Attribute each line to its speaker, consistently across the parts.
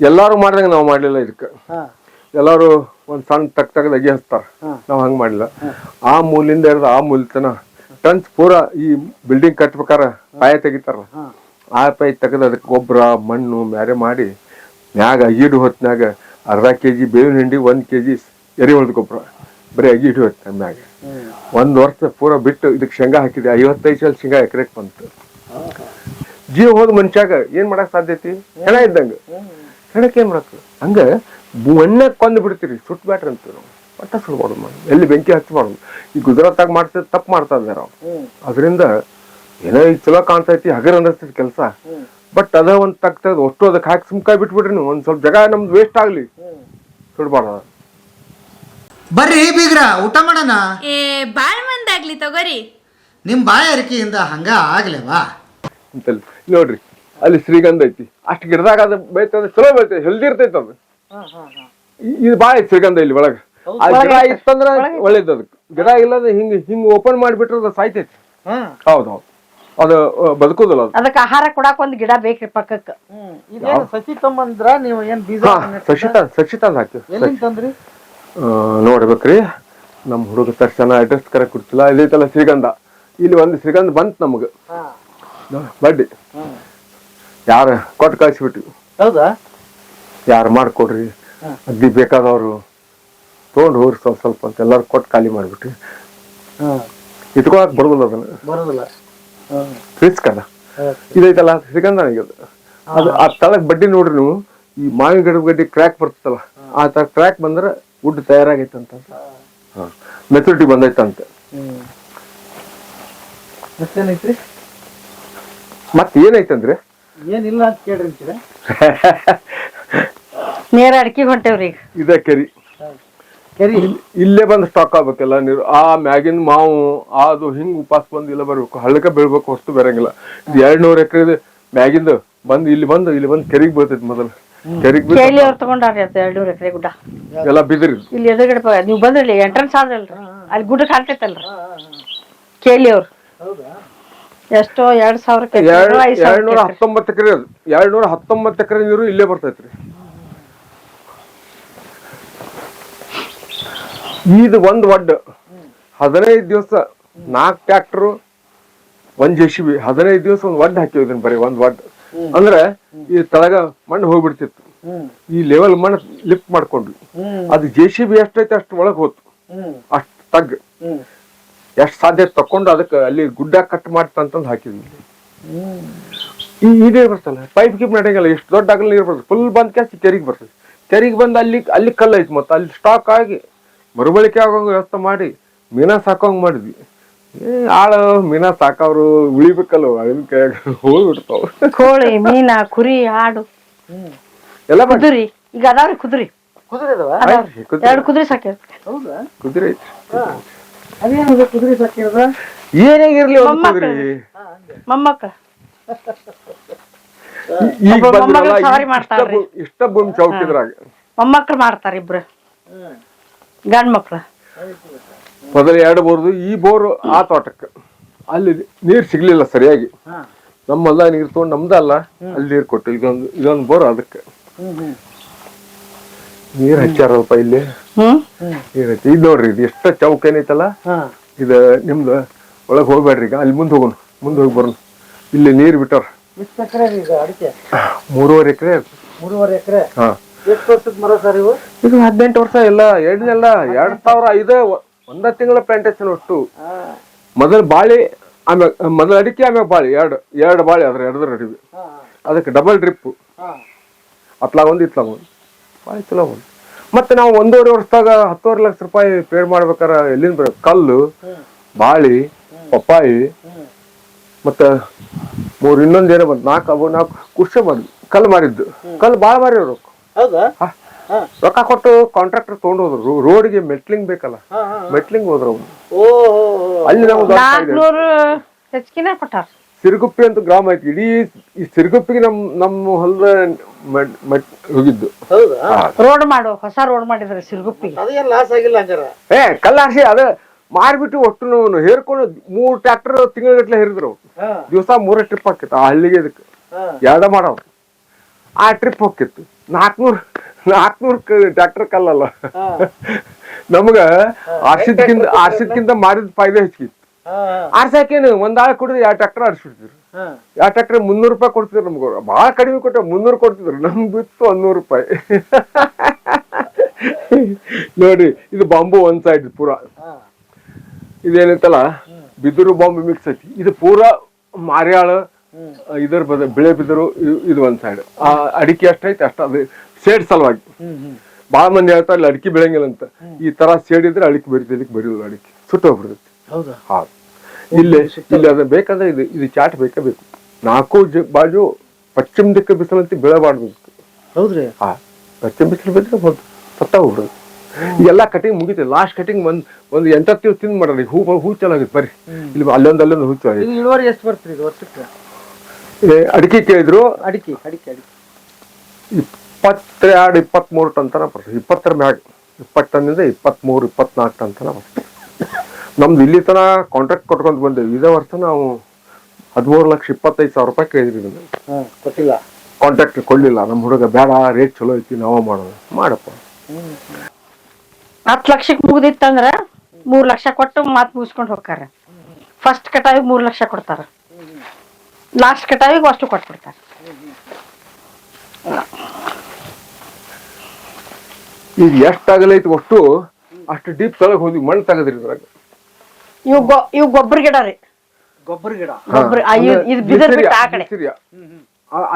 Speaker 1: ಎಲ್ಲಾರು ಮಾಡಿದಂಗೆ ನಾವು ಮಾಡಲಿಲ್ಲ ಇದಕ್ಕೆ. ಎಲ್ಲಾರು ಒಂದ್ ಸಣ್ಣ ತಕ್ ತಗದ ಅಗಿ ಹಚ್ತಾರ ನಾವು ಹಂಗ್ ಮಾಡಿಲ್ಲ. ಆ ಮೂಲಿಂದ ಹಿಡ್ದು ಆ ಮೂಲತನ ಟನ್ಸ್ ಪೂರ ಈ ಬಿಲ್ಡಿಂಗ್ ಕಟ್ಬೇಕಾರ ಪಾಯ ತೆಗಿತಾರ. ಆ ಪಾಯ ತೆಗೆದು ಅದಕ್ಕೆ ಗೊಬ್ಬರ ಮಣ್ಣು ಬ್ಯಾರೆ ಮಾಡಿ ಮ್ಯಾಗ ಅಗಿಡು ಹೊತ್ತಿನಾಗ ಅರ್ಧ ಕೆ ಜಿ ಬೇವಿನ ಹಿಂಡಿ ಒಂದು ಕೆ ಜಿ ಎರೆಹುಳದ ಗೊಬ್ಬರ. ಬರೀ ಅಗಿಡು ಹೊತ್ತ ಮ್ಯಾಗ.
Speaker 2: ಒಂದು
Speaker 1: ಒಂದ್ ವರ್ಷ ಪೂರ ಬಿಟ್ಟು ಇದಕ್ಕೆ ಶೇಂಗಾ ಹಾಕಿದೆ. ಐವತ್ತೈದು ಸಲ ಶೇಂಗಾ ಎಕರೆಕ್ ಬಂತು. ಜೀವ ಹೋದ ಮನುಷ್ಯಾಗ ಏನ್ ಮಾಡಕ್ ಸಾಧ್ಯತಿ? ಹೆಣ ಇದ್ದಂಗ. ಹೆಣಕ್ಕೆ ಏನು ಮಾಡಕ್ಕೆ ಹಂಗೆ ಮಣ್ಣಾಗ ಕೊಂದು ಬಿಡ್ತೀರಿ ಸುಟ್ಟು ಬ್ಯಾಟ್ರಿ ಅಂತೀವಿ ನಾವು. ಪಟ್ಟ ಸುಡ್ಬಾರ್ದು ಮಾಡಿ. ಎಲ್ಲಿ ಬೆಂಕಿ ಹಚ್ಚಬಾರ್ದು ಈ ಗುಜರಾತಾಗ ಮಾಡ್ತಿದ್ ತಪ್ಪು ಮಾಡ್ತಾ ಇದ್ದಾರೆ ಅವ್ರು. ಅದರಿಂದ ಏನೋ ಈಗ ಚಲೋ ಕಾಣ್ತೈತಿ ಹಗರ್ ಅನ್ನಿಸ್ತೈತಿ ಕೆಲಸ. ಬಟ್ ಅದ ಒಂದು ತಗ್ತದ ತೆಗ್ದು ಅಷ್ಟು ಅದಕ್ಕೆ ಹಾಕಿ ಸುಮ್ಕಾಯಿ ಬಿಟ್ಬಿಡ್ರಿ ನೀವು. ಒಂದು ಸ್ವಲ್ಪ ಜಾಗ ನಮ್ದು ವೇಸ್ಟ್ ಆಗಲಿ. ಸುಡ್ಬಾರ್ದು
Speaker 2: ಬರ್ರಿ ಬೀಗ್ರ ಊಟ ಮಾಡೋಣ?
Speaker 3: ಏ ಬಾಳ್ ಮಂದಾಗ್ಲಿ ತಗೋರಿ.
Speaker 2: ನಿಮ್ಮ ಬಾಯಾರಿಕೆಯಿಂದ ಹಂಗ ಆಗ್ಲೇವಾ?
Speaker 1: ಅಂತಲ್ಲಿ ನೋಡ್ರಿ ಅಲ್ಲಿ ಶ್ರೀಗಂಧ ಐತಿ. ಅಷ್ಟು ಗಿಡದಾಗ ಅದು ಬೆಳಿತಂದ್ರೆ ಚಲೋ ಬೆಳಿತೈತಿ ಹೆಲ್ದಿ ಇರ್ತೈತಿ ಅದು. ಇದು ಭಾಳ ಐತಿ ಶ್ರೀಗಂಧ ಇಲ್ಲಿ ಒಳಗೆ. ಆ ಗಿಡ ಇತ್ತಂದ್ರ ಒಳ್ಳೇದು ಅದಕ್ಕೆ ಗಿಡ ಇಲ್ಲದ ಹಿಂಗೆ ಹಿಂಗೆ ಓಪನ್ ಮಾಡಿಬಿಟ್ರೆ ಅದು ಸಾಯ್ತೈತಿ. ಹೌದು ಹೌದು. ಅದು ಬದುಕುದಿಲ್ಲ ಅದು.
Speaker 4: ಅದಕ್ಕೆ ಆಹಾರ ಕೊಡಾಕ ಒಂದು ಗಿಡ ಬೇಕ್ರಿ ಪಕ್ಕಕ್ಕೆ.
Speaker 2: ಇದೇನು ಸಸಿ ತಮ್ಮಂದ್ರ ನೀವು ಏನ್ ಬೀಜ
Speaker 1: ಹಾ ಸಶಿತ ಸಶಿತ ಹಾಕಿ
Speaker 2: ಎಲ್ಲಿಂದ ತಂದ್ರಿ?
Speaker 1: ನೋಡ್ಬೇಕ್ರಿ. ನಮ್ಮ ಹುಡುಗ ತಕ್ಷಣ ಅಡ್ರೆಸ್ ಕರೆಕ್ಟ್ ಕೊಡ್ತಿಲ್ಲ. ಇದೈತಲ್ಲ ಶ್ರೀಗಂಧ. ಇಲ್ಲಿ ಒಂದು ಶ್ರೀಗಂಧ ಬಂತು ನಮ್ಗೆ.
Speaker 2: ಹಾ.
Speaker 1: ಬಡ್ಡಿ. ಯಾರ ಕೊಟ್ಟು ಕಳಿಸ್ಬಿಟ್ವಿ.
Speaker 2: ಹೌದಾ?
Speaker 1: ಯಾರು ಮಾಡಿಕೊಡ್ರಿ? ಅಗ್ದಿ ಬೇಕಾದವರು ತೊಗೊಂಡು ಹೋಗ್ರಿ ಸ್ವಲ್ಪ ಸ್ವಲ್ಪ ಅಂತ ಎಲ್ಲರೂ ಕೊಟ್ಟು ಖಾಲಿ ಮಾಡಿಬಿಟ್ರಿ ಇಟ್ಕೊಳಕ್ ಬರೋದಿಲ್ಲ ಅದನ್ನು.
Speaker 2: ಬರೋದಿಲ್ಲ.
Speaker 1: ರಿಸ್ಕ್ ಅಲ್ಲ ಇದೈತಲ್ಲ ಸಿಗಂದ ನನಗೆ ಅದು. ಆ ತಳಗ್ ಬಡ್ಡಿ ನೋಡ್ರಿ ನೀವು ಈ ಮಾವಿನ ಗಿಡ ಗಡ್ಡಿ ಕ್ರ್ಯಾಕ್ ಬರ್ತದಲ್ಲ ಆ ತರ ಕ್ರ್ಯಾಕ್ ಬಂದ್ರೆ ವುಡ್ ತಯಾರಾಗೈತೆ ಅಂತ ಮೆಚುರಿಟಿ ಬಂದೈತಂತ.
Speaker 2: ಮತ್ತೇನೈತ್ರಿ?
Speaker 1: ಮತ್ತೆ ಏನೈತಂದ್ರೆ
Speaker 2: ಏನಿಲ್ಲ ಅಂತ ಕೇಳ್ರಿ
Speaker 4: ನೇರ ಅಡಿಕೆ ಹೊಂಟೇವ್ರಿ ಈಗ.
Speaker 1: ಇದ ಕೆರಿ.
Speaker 2: ಕೆರಿ?
Speaker 1: ಇಲ್ಲೇ ಬಂದು ಸ್ಟಾಕ್ ಆಗ್ಬೇಕಲ್ಲ ನೀರು. ಆ ಮ್ಯಾಗಿನ ಮಾವು ಅದು ಹಿಂಗ್ ಉಪಾಸ ಬಂದು ಇಲ್ಲ ಬರ್ಬೇಕು. ಹಳ್ಳಕ ಬೀಳ್ಬೇಕು ಹೊಸ್ತು ಬರಂಗಿಲ್ಲ. ಇದು ಎರಡ್ ನೂರ್ ಎಕರೆ ಮ್ಯಾಗಿಂದ ಬಂದು ಇಲ್ಲಿ ಬಂದು ಇಲ್ಲಿ ಬಂದು ಕೆರಿಗ್ ಬೀಳ್ತೈತಿ ಮೊದಲು. ಕೆರಿಗ್ ಬೀಳ್
Speaker 4: ಕೇಳಿ ಅವ್ರು ತಗೊಂಡಾರ್ರಿ ಎರಡ್ನೂರ್ ಎಕರೆ ಗುಡ್ಡ.
Speaker 1: ಎಲ್ಲ ಬಿದಿರಿ
Speaker 4: ಇಲ್ಲಿ ಎದುರುಗಡೆ ಪ- ನೀವ್ ಬಂದ್ರಲ್ಲ ಎಂಟ್ರೆನ್ಸ್ ಆದ್ರಲ್ರಿ. ಅಲ್ಲಿ ಗುಡ್ಡ ಕಾಣ್ತೈತಲ್ರಿ. ಕೇಳಿ ಅವ್ರು.
Speaker 2: ಹೌದಾ?
Speaker 4: ಎಷ್ಟೋ ಎರಡ್ ಸಾವಿರ
Speaker 1: ಹತ್ತೊಂಬತ್ತು ಎಕರೆ ಅದು ಎರಡ್ ನೂರ ಹತ್ತೊಂಬತ್ತು ಎಕರೆ ನೀರು ಇಲ್ಲೇ ಬರ್ತೈತ್ರಿ. ಇದು ಒಂದ್ ಒಡ್ಡ ಹದಿನೈದು ದಿವಸ ನಾಲ್ಕು ಟ್ರ್ಯಾಕ್ಟರ್ ಒಂದ್ ಜೆ ಸಿ ಬಿ. ಹದಿನೈದು ದಿವಸ ಒಂದ್ ಒಡ್ಡ ಹಾಕಿದ್ರಿ ಬರೀ ಒಂದ್ ಒಡ್ಡ ಅಂದ್ರೆ ಈ ತಳಗ ಮಣ್ಣು ಹೋಗ್ಬಿಡ್ತಿತ್ತು. ಈ ಲೆವೆಲ್ ಮಣ್ಣು ಲಿಫ್ಟ್ ಮಾಡ್ಕೊಂಡ್ವಿ. ಅದು ಜೆ ಸಿ ಬಿ ಎಷ್ಟೈತೆ ಅಷ್ಟು ಒಳಗ್ ಹೋತು. ಅಷ್ಟು ತಗ್
Speaker 2: ಹ್ಮ್.
Speaker 1: ಎಷ್ಟ್ ಸಾಧ್ಯ ತಕೊಂಡು ಅದಕ್ಕೆ ಅಲ್ಲಿ ಗುಡ್ಡ ಕಟ್ ಮಾಡ್ತಂತಂದು ಹಾಕಿದ್ವಿ.
Speaker 2: ಇದೇ
Speaker 1: ಈ ಇದೇ ಬರ್ತಲ್ಲ ಪೈಪ್ ಕಿಪ್ ನಡೆಯಲ್ಲ ಎಷ್ಟು ದೊಡ್ಡ ಆಗಲ್ಲ ನೀರು ಬರ್ತದೆ. ಫುಲ್ ಬಂದ್ ಕ್ಯಾಸ್ ತೆರಿಗೆ ಬರ್ತದೆ. ತೆರಿಗೆ ಬಂದು ಅಲ್ಲಿ ಅಲ್ಲಿ ಕಲ್ಲು ಐತಿ ಮತ್ತೆ ಅಲ್ಲಿ ಸ್ಟಾಕ್ ಆಗಿ ಮರುಬಳಿಕೆ ಆಗೋಂಗ ವ್ಯವಸ್ಥೆ ಮಾಡಿ ಮೀನಾ ಸಾಕೋಂಗ್ ಮಾಡಿದ್ವಿ. ಆಳು ಮೀನಾ ಸಾಕವ್ರು ಉಳಿಬೇಕಲ್ಲ ಅದನ್ನ ಕೈಯಾಗ ಹೋಗ್ಬಿಡ್ತಾವ.
Speaker 4: ಕೋಳಿ ಮೀನಾ ಕುರಿ ಆಡು.
Speaker 1: ಎಲ್ಲ
Speaker 4: ಕುದುರಿ ಈಗ ಅದಾವ್ರಿ ಕುದುರಿ.
Speaker 2: ಕುದುರೆ
Speaker 4: ಎರಡು
Speaker 1: ಕುದುರೆ.
Speaker 4: ಎರಡ್ ಕುದುರಿ ಸಾಕ್ಯಾರ
Speaker 2: ಹೌದಾ?
Speaker 1: ಕುದುರೆ ಐತಿ
Speaker 2: ಅದೇನದು ಕುದುರೆ ಸಾಕಿರದ
Speaker 1: ಏನಾಗಿರ್ಲಿ ಒಂದು ಕುದುರೆ.
Speaker 4: ಮೊಮ್ಮಕ್ಳ
Speaker 1: ಈಗ
Speaker 4: ಒಬ್ಬ
Speaker 1: ಬಂದ್ರಲ್ಲ
Speaker 4: ಮೊಮ್ಮಗಳು ಸವಾರಿ
Speaker 1: ಇಷ್ಟ
Speaker 4: ಮಾಡ್ತಾಳ್ರಿ.
Speaker 1: ಭೂ- ಇಷ್ಟ ಭೂಮಿ ಚೌಕಿದ್ರಾಗ
Speaker 4: ಮೊಮ್ಮಕ್ಳು ಮಾಡ್ತಾರ ಇಬ್ರು. ಗಂಡ್ ಮಕ್ಳು
Speaker 1: ಮೊದಲು ಎರಡು ಬೋರ್ದು ಈ ಬೋರ್ ಆ ತೋಟಕ್ಕೆ. ಅಲ್ಲಿ ನೀರ್ ಸಿಗ್ಲಿಲ್ಲ ಸರಿಯಾಗಿ.
Speaker 2: ನಮ್ಮ
Speaker 1: ನಮ್ಮಲ್ಲ ನೀರ್ ತಗೊಂಡು ನಮ್ದಲ್ಲ ಅಲ್ಲಿ ನೀರ್ ಕೊಟ್ಟು ಇದೊಂದು ಇದೊಂದು ಬೋರ್ ಅದಕ್ಕೆ. ನೀರ್ ಹಚ್ಚಾರಲ್ಪ ಇಲ್ಲಿ? ಹಚ್ಚಿ ಇದು ನೋಡ್ರಿ ಇದು ಎಷ್ಟ ಚೌಕ ಏನೈತಲ್ಲ? ಇದ ನಿಮ್ದು ಒಳಗ್ ಹೋಗ್ಬೇಡ್ರಿ ಈಗ ಅಲ್ಲಿ ಮುಂದೆ ಹೋಗೋಣ ಮುಂದೆ ಹೋಗಿ ಬರೋಣ. ಇಲ್ಲಿ ನೀರ್ ಬಿಟ್ಟಾರ
Speaker 2: ಎಷ್ಟು ಎಕರೆ ಈಗ ಅಡಿಕೆ?
Speaker 1: ಮೂರುವರೆ ಎಕರೆ
Speaker 2: ಮೂರುವರೆ ಎಕರೆ?
Speaker 1: ಹಾ.
Speaker 2: ಎಷ್ಟು ವರ್ಷದ ಮರ ಸರ್ ಇವು?
Speaker 1: ಇದು ಹದಿನೆಂಟು ವರ್ಷ ಇಲ್ಲ ಎರಡನೆಲ್ಲ ಎರಡ್ ಸಾವಿರ ಐದು ಒಂದ ತಿಂಗಳ ಪ್ಲಾಂಟೇಶನ್ ಒಟ್ಟು ಮೊದಲು ಬಾಳಿ ಆಮ್ಯಾಗ ಮೊದಲ ಅಡಿಕೆ ಆಮ್ಯಾಗ ಬಾಳಿ ಎರಡು ಎರಡು ಬಾಳಿ ಅದ್ರ ಎರಡರ
Speaker 2: ಅಡಿವಿ
Speaker 1: ಅದಕ್ಕೆ ಡಬಲ್ ಡ್ರಿಪ್ ಅತ್ಲಾಗ ಒಂದು ಇತ್ಲಾಗ ಒಂದು ಭಾಳ ಚಲೋ ಒಂದು ಮತ್ತೆ ನಾವು ಒಂದೂವರೆ ವರ್ಷದಾಗ ಹತ್ತುವರೆ ಲಕ್ಷ ರೂಪಾಯಿ ಪೇಡ್ ಮಾಡ್ಬೇಕಾರ ಎಲ್ಲಿಂದ ಬರ ಕಲ್ಲು ಬಾಳಿ ಪಪ್ಪಾಯಿ ಮತ್ತ ಮೂರು ಇನ್ನೊಂದು ಏನೋ ಬಂತು. ನಾಲ್ಕು ಅವು ನಾಲ್ಕು ಕುಶ ಮಾಡಿದ್ವಿ. ಕಲ್ಲು ಮಾರಿದ್ದು. ಕಲ್ಲು ಭಾಳ ಹಾ.
Speaker 2: ಹಾ.
Speaker 1: ರೊಕ್ಕ ಕೊಟ್ಟು ಕಾಂಟ್ರಾಕ್ಟರ್ ತೊಗೊಂಡು ಹೋದ್ರು. ರೋಡ್ಗೆ ಮೆಟ್ಲಿಂಗ್ ಬೇಕಲ್ಲ? ಮೆಟ್ಲಿಂಗ್ ಹೋದ್ರು ಅಲ್ಲಿ ನಮ್ಗೆ ಸಿರುಗುಪ್ಪಿ ಅಂತ ಗ್ರಾಮ ಐತಿ. ಇಡೀ ಈ ಸಿರುಗುಪ್ಪಿಗೆ ನಮ್ ನಮ್ಮ ಹೊಲದ ಮಡ್- ಮಡ್ ಹೋಗಿದ್ದು.
Speaker 2: ಹೌದಾ?
Speaker 4: ರೋಡ್ ಮಾಡು ಹೊಸ ರೋಡ್ ಮಾಡಿದ್ರೆ ಸಿರುಗುಪ್ಪಿ
Speaker 2: ಅದೇನ್ ಲಾಸ್ ಆಗಿಲ್ಲ ಹಂಗಾರ
Speaker 1: ಏ ಕಲ್ಲಾರ್ಸಿ ಅದ ಮಾರ್ಬಿಟ್ಟು ಒಟ್ಟು ನೋವು ಹೇರ್ಕೊಂಡು ಮೂರ್ ಟ್ರ್ಯಾಕ್ಟರ್ ತಿಂಗಳಗಟ್ಲೆ ಹೇರಿದ್ರು.
Speaker 2: ಹಾ.
Speaker 1: ದಿವಸ ಮೂರೇ ಟ್ರಿಪ್ ಹಾಕಿತ್ತು ಆ ಹಳ್ಳಿಗೆ ಇದಕ್ಕೆ
Speaker 2: ಹಾ.
Speaker 1: ಎರಡ ಮಾಡವ್ ಆ ಟ್ರಿಪ್ ಹೋಗಿತ್ತು ನಾಲ್ಕನೂರ್ ನಾಲ್ಕನೂರ್ ಟ್ರಾಕ್ಟರ್ ಕಲ್ಲಲ್ಲ.
Speaker 2: ಹಾ.
Speaker 1: ನಮ್ಗ ಆರ್ಸಿದ್ಕಿಂತ ಆರ್ಸಿದ್ಕಿಂತ ಮಾರಿದ ಫಾಯ್ದೆ ಹೆಚ್ಚಿತ್ತು ಆರ್ಸಾಕೇನು ಒಂದ್ ಆಳ್ ಕುಡಿದ್ರೆ ಎರಡು ಟ್ರ್ಯಾಕ್ಟರ್ ಆರಿಸ್ಬಿಡ್ತಿದ್ರು.
Speaker 2: ಹಾ.
Speaker 1: ಯಾವ ಟ್ರ್ಯಾಕ್ಟರ್ ಮುನ್ನೂರು ರೂಪಾಯಿ ಕೊಡ್ತಿದ್ರು ನಮ್ಗೆ. ಬಹಳ ಕಡಿಮೆ ಕೊಟ್ಟ ಮುನ್ನೂರು ಕೊಡ್ತಿದ್ರು. ನಮ್ಗೆ ಬಿತ್ತು ಒಂದೂರು ರೂಪಾಯಿ. ನೋಡಿ ಇದು ಬಾಂಬು ಒಂದ್ ಸೈಡ್ ಪೂರ. ಇದೇನೈತಲ್ಲ? ಬಿದಿರು ಬಾಂಬು ಮಿಕ್ಸ್ ಐತಿ. ಇದು ಪೂರಾ ಮಾರ್ಯಾಳ ಇದರ ಬದ ಬಿಳೆ ಬಿದಿರು ಇದು ಒಂದ್ ಸೈಡ್. ಆ ಅಡಿಕೆ ಎಷ್ಟೈತಿ ಅಷ್ಟ ಅದು ಸೇಡ್ ಸಲುವಾಗಿ. ಭಾಳ ಮಂದಿ ಹೇಳ್ತಾರೆ ಇಲ್ಲಿ ಅಡಿಕೆ ಬೆಳೆಯಂಗಿಲ್ಲ ಅಂತ. ಈ ತರ ಸೇಡಿದ್ರೆ ಅಡಿಕೆ ಅದಕ್ಕೆ ಬರೀಲ್ಲ ಅಡಿಕೆ. ಸುಟ್ಟು ಹೋಗ್ಬಿಡ್ತೈತಿ.
Speaker 2: ಹೌದಾ?
Speaker 1: ಹಾ. ಇಲ್ಲಿ ಇಲ್ಲಿ ಅದು ಬೇಕಂದ್ರೆ ಇದು ಇದು ಚಾಟ್ ಬೇಕೇ ಬೇಕು. ನಾಲ್ಕು ಜ- ಬಾಜು ಪಶ್ಚಿಮ ದಿಕ್ಕ ಬಿಸಿಲಂತ ಬೀಳಬಾರ್ದು
Speaker 2: ಹೌದ್ರಿ?
Speaker 1: ಹಾ. ಪಶ್ಚಿಮ ಬಿಸಿಲು ಬಿದ್ರೆ ಒಂದು ಸತ್ತ ಹೋಗ್ಬಿಡೋದು. ಎಲ್ಲ ಕಟಿಂಗ್ ಮುಗಿತು. ಲಾಸ್ಟ್ ಕಟಿಂಗ್ ಒಂದ್ ಒಂದು ಎಂಟತ್ತು ತಿಂದು ಮಾಡ್ರಿ. ಹೂ ಹೂ ಚೆನ್ನಾಗಿತ್ತು ಬರ್ರಿ. ಇಲ್ಲಿ ಅಲ್ಲೊಂದು ಅಲ್ಲೊಂದು ಹೂ ಚೆನ್ನಾಗಿ
Speaker 2: ಇದು ಇಳುವರಿ ಎಷ್ಟು ಬರ್ತೀರಿ ಇದು ವರ್ಷಕ್ಕೆ?
Speaker 1: ಅಡಿಕೆ ಕೇಳಿದ್ರು?
Speaker 2: ಅಡಿಕೆ ಅಡಿಕೆ ಅಡಿಕೆ.
Speaker 1: ಇಪ್ಪತ್ತೆರಡು ಇಪ್ಪತ್ಮೂರು ಟನ್ ತನ ಬರ್ತದೆ. ಇಪ್ಪತ್ತರ ಮ್ಯಾಗ ಇಪ್ಪತ್ತು ಟನ್ನಿಂದ ಇಪ್ಪತ್ಮೂರು ಇಪ್ಪತ್ನಾಲ್ಕು ಟನ್ ತನ ಬರ್ತದೆ. ನಮ್ದು ಇಲ್ಲಿ ತನ ಕಾಂಟ್ರಾಕ್ಟ್ ಕೊಟ್ಕೊಂಡ್ ಬಂದೇವಿ. ಇದೇ ವರ್ಷ ನಾವು ಹದಿಮೂರು ಲಕ್ಷ ಇಪ್ಪತ್ತೈದು ಸಾವಿರ ರೂಪಾಯಿ ಕೇಳಿದ್ರಿ ಇದನ್ನ.
Speaker 2: ಕೊಟ್ಟಿಲ್ಲ?
Speaker 1: ಕಾಂಟ್ರಾಕ್ಟ್ ಕೊಡ್ಲಿಲ್ಲ. ನಮ್ಮ ಹುಡುಗ ಬೇಡ ರೇಟ್ ಚಲೋ ಐತಿ ನಾವ ಮಾಡೋದು. ಮಾಡಪ್ಪ.
Speaker 4: ಹತ್ತು ಲಕ್ಷಕ್ಕೆ ಮುಗ್ದಿತ್ತಂದ್ರ ಮೂರ್ ಲಕ್ಷ ಕೊಟ್ಟು ಮಾತು ಮುಗಿಸ್ಕೊಂಡು ಹೋಗ್ತಾರ. ಫಸ್ಟ್ ಕಟಾವಿಗೆ ಮೂರ್ ಲಕ್ಷ ಕೊಡ್ತಾರ. ಲಾಸ್ಟ್ ಕಟಾವಿಗೆ ಅಷ್ಟು ಕೊಟ್ಬಿಡ್ತಾರ.
Speaker 1: ಈಗ ಎಷ್ಟಾಗಲೈತಿ ಅಷ್ಟು ಒಟ್ಟು ಅಷ್ಟು ಡೀಪ್ ತಳಗ್ ಹೋದ್ವಿ ಮಣ್ಣು ತೆಗೆದ್ರಿ ಇದ್ರಾಗ.
Speaker 4: ಇವ್ ಗೊ ಇವ್ ಗೊಬ್ಬರ ಗಿಡ ರೀ.
Speaker 2: ಗೊಬ್ಬರ ಗಿಡ?
Speaker 4: ಗೊಬ್ಬರ ಇದು ಬಿದಿರ್ ಬಿಟ್ಟು ಆ ಕಡೆ.
Speaker 1: ಗ್ಲಿಸಿರಿಯ.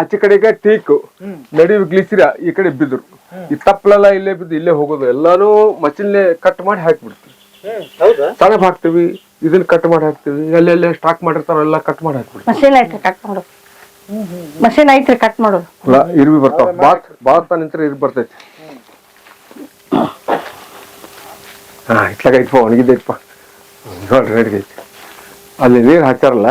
Speaker 1: ಆಚೆ ಕಡೆಗೆ ಟೀಕ್
Speaker 2: ನಡಿ
Speaker 1: ನಡುವೆ ಗ್ಲಿಸಿರ ಈ ಕಡೆ ಬಿದ್ರು. ಈ ತಪ್ಪಲೆಲ್ಲ ಇಲ್ಲೇ ಬಿದ್ದು ಇಲ್ಲೇ ಹೋಗೋದು. ಎಲ್ಲಾನು ಮಚಿನ್ಲೆ ಕಟ್ ಮಾಡಿ ಹಾಕ್ಬಿಡ್ತೀವಿ.
Speaker 2: ಹೌದಾ?
Speaker 1: ಸಣಬ್ ಹಾಕ್ತಿವಿ ಇದನ್ನ ಕಟ್ ಮಾಡಿ ಹಾಕ್ತಿವಿ. ಎಲ್ಲೆಲ್ಲೇ ಸ್ಟಾಕ್ ಮಾಡಿರ್ತಾರ ಎಲ್ಲ ಕಟ್ ಮಾಡಿ ಹಾಕ್ಬಿಡ್ತೀವಿ.
Speaker 4: ಮಷೀನ್ ಐತ್ರಿ ಕಟ್ ಮಾಡೋದು. ಮಷೀನ್ ಐತ್ರಿ ಕಟ್ ಮಾಡೋದು.
Speaker 1: ಇಲ್ಲ, ಇರ್ವಿ ಬರ್ತಾವ. ಬಾತ್ ಬಾತ್ ನಿಂತ್ರ ಇರ್ ಬರ್ತೈತಿ. ಹಾ ಇಟ್ಲಾಗೈತಪ್ಪ ಒಣಗಿದ್ದೈತಪ್ಪ ನೋಡ್ರಿ ಅಲ್ಲಿ ನೀರು ಹಾಕ್ಯಾರಲ್ಲ